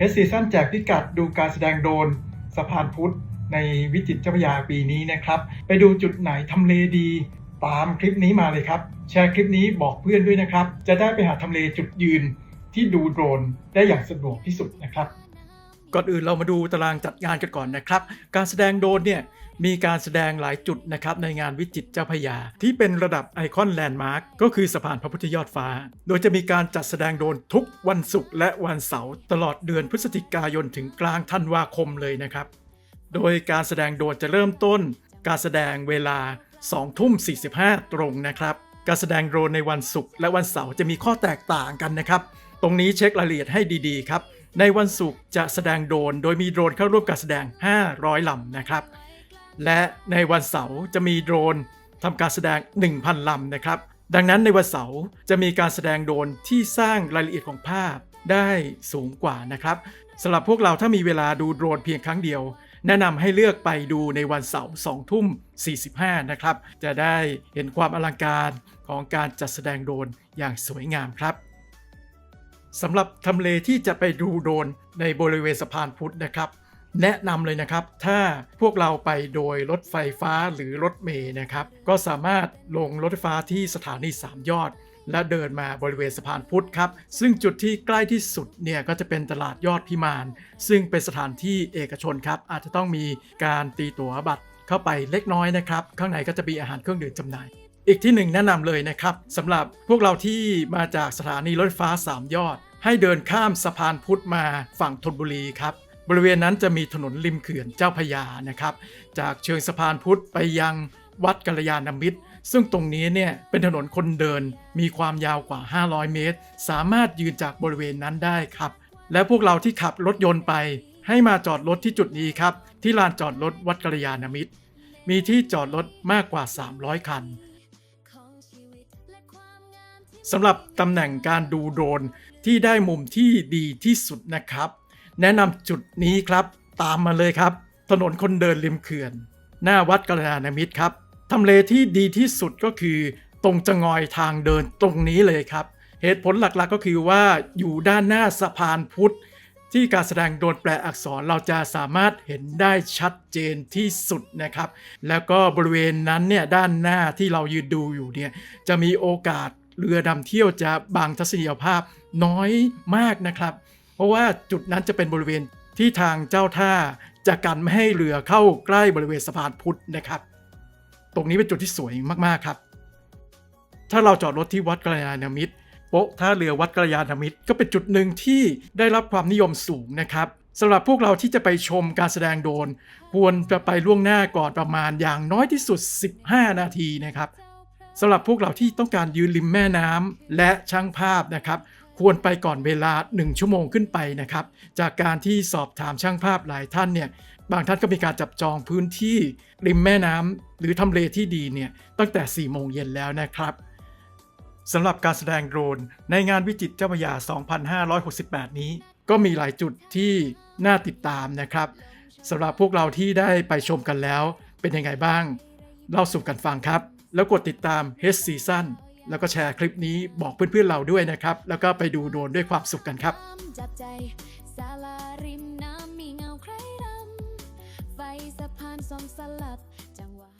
เฮดซีซั่นแจกพิกัดดูการแสดงโดรนสะพานพุทธในวิจิตรเจ้าพยาปีนี้นะครับ ไปดูจุดไหนทำเลดี ตามคลิปนี้มาเลยครับ แชร์คลิปนี้บอกเพื่อนด้วยนะครับ จะได้ไปหาทำเลจุดยืนที่ดูโดรนได้อย่างสะดวกที่สุดนะครับ ก่อนอื่นเรามาดูตารางจัดงานกันก่อนนะครับ การแสดงโดรนเนี่ยมีการแสดงหลายจุดนะครับในงานวิจิตรเจ้าพยา ที่เป็นระดับไอคอนแลนด์มาร์กก็คือสะพานพระพุทธยอดฟ้า โดยจะมีการจัดแสดงโดรนทุกวันศุกร์และวันเสาร์ตลอดเดือนพฤศจิกายนถึงกลางธันวาคมเลยนะครับ โดยการแสดงโดรนจะเริ่มต้น การแสดงเวลา2ทุ่ม45 ตรงนะครับ การแสดงโดรนในวันศุกร์และวันเสาร์จะมีข้อแตกต่างกันนะครับ ตรงนี้เช็ครายละเอียดให้ดีๆ ครับ ในวันศุกร์จะแสดงโดรนโดยมีโดรนเข้าร่วมการแสดง 500ลำนะครับ และในวันเสาร์จะมีโดรนทำการแสดง 1,000ลำนะครับ ดังนั้นในวันเสาร์จะมีการแสดงโดรนที่สร้างรายละเอียดของภาพได้สูงกว่านะครับสำหรับพวกเราถ้ามีเวลาดูโดรนเพียงครั้งเดียว แนะนำให้เลือกไปดูในวันเสาร์2ทุ่ม 45 นะครับ จะได้เห็นความอลังการของการจัดแสดงโดรนอย่างสวยงามครับ สำหรับทำเลที่จะไปดูโดนในบริเวณสะพานพุทธนะครับ แนะนำเลยนะครับ ถ้าพวกเราไปโดยรถไฟฟ้าหรือรถเมย์นะครับ ก็สามารถลงรถไฟฟ้าที่สถานี3ยอด และเดินมาบริเวณสะพานพุทธครับ ซึ่งจุดที่ใกล้ที่สุดเนี่ยก็จะเป็นตลาดยอดพิมาน ซึ่งเป็นสถานที่เอกชนครับ อาจจะต้องมีการตีตั๋วบัตรเข้าไปเล็กน้อยนะครับ ข้างในก็จะมีอาหารเครื่องดื่มจำหน่าย อีกที่หนึ่งแนะนำเลยนะครับสำหรับพวกเราที่มาจากสถานีรถไฟฟ้า 3 ยอด ให้เดินข้ามสะพานพุทธมาฝั่งธนบุรีครับบริเวณนั้นจะมีถนนริมเขื่อนเจ้าพยานะครับ จากเชิงสะพานพุทธไปยังวัดกัลยาณมิตร ซึ่งตรงนี้เนี่ยเป็นถนนคนเดินมีความยาวกว่า 500 เมตร สามารถยืนจากบริเวณนั้นได้ครับ และพวกเราที่ขับรถยนต์ไป ให้มาจอดรถที่จุดนี้ครับ ที่ลานจอดรถวัดกัลยาณมิตร มีที่จอดรถมากกว่า 300 คัน สำหรับตำแหน่งการดูโดรนที่ได้มุมที่ดีที่สุดนะครับ แนะนำจุดนี้ครับตามมาเลยครับ ถนนคนเดินริมเขื่อน หน้าวัดกัลยาณมิตรครับทำเลที่ดีที่สุดก็คือ ตรงจะงอยทางเดินตรงนี้เลยครับ เหตุผลหลักๆก็คือว่าอยู่ด้านหน้าสะพานพุทธ ที่การแสดงโดนแปลอักษรเราจะสามารถเห็นได้ชัดเจนที่สุดนะครับ แล้วก็บริเวณนั้นเนี่ยด้านหน้าที่เรายืนดูอยู่เนี่ยจะมีโอกาส เรือนำเที่ยวจะบางทัศนียภาพน้อยมากนะครับ เพราะว่าจุดนั้นจะเป็นบริเวณที่ทางเจ้าท่าจะกันไม่ให้เรือเข้าใกล้บริเวณสะพานพุทธนะครับ ตรงนี้เป็นจุดที่สวยมากๆครับ ถ้าเราจอดรถที่วัดกัลยาณมิตรโป๊ะท่าเรือวัดกัลยาณมิตร ก็เป็นจุดหนึ่งที่ได้รับความนิยมสูงนะครับสำหรับพวกเราที่จะไปชมการแสดงโดน ควรจะไปล่วงหน้าก่อนประมาณอย่างน้อยที่สุด 15 นาทีนะครับ สำหรับพวกเราที่ต้องการยืนริมแม่น้ำและช่างภาพนะครับ ควรไปก่อนเวลา 1 ชั่วโมงขึ้นไปนะครับ จากการที่สอบถามช่างภาพหลายท่านเนี่ยบางท่านก็มีการจับจองพื้นที่ริมแม่น้ำหรือทำเลที่ดีเนี่ยตั้งแต่ 4 โมงเย็นแล้วนะครับสำหรับการแสดงโดรนในงานวิจิตรเจ้าพระยา 2568 นี้ ก็มีหลายจุดที่น่าติดตามนะครับสำหรับพวกเราที่ได้ไปชมกันแล้วเป็นยังไงบ้าง เล่าสู่กันฟังครับ แล้วกดติดตาม H Season แล้วก็แชร์คลิปนี้บอกเพื่อนๆเราด้วยนะครับ แล้วก็ไปดูโดนด้วยความสุขกันครับจับใจศาลาริมน้ำมีเงาใครรำไฟสะพานสองสลับจังหวะ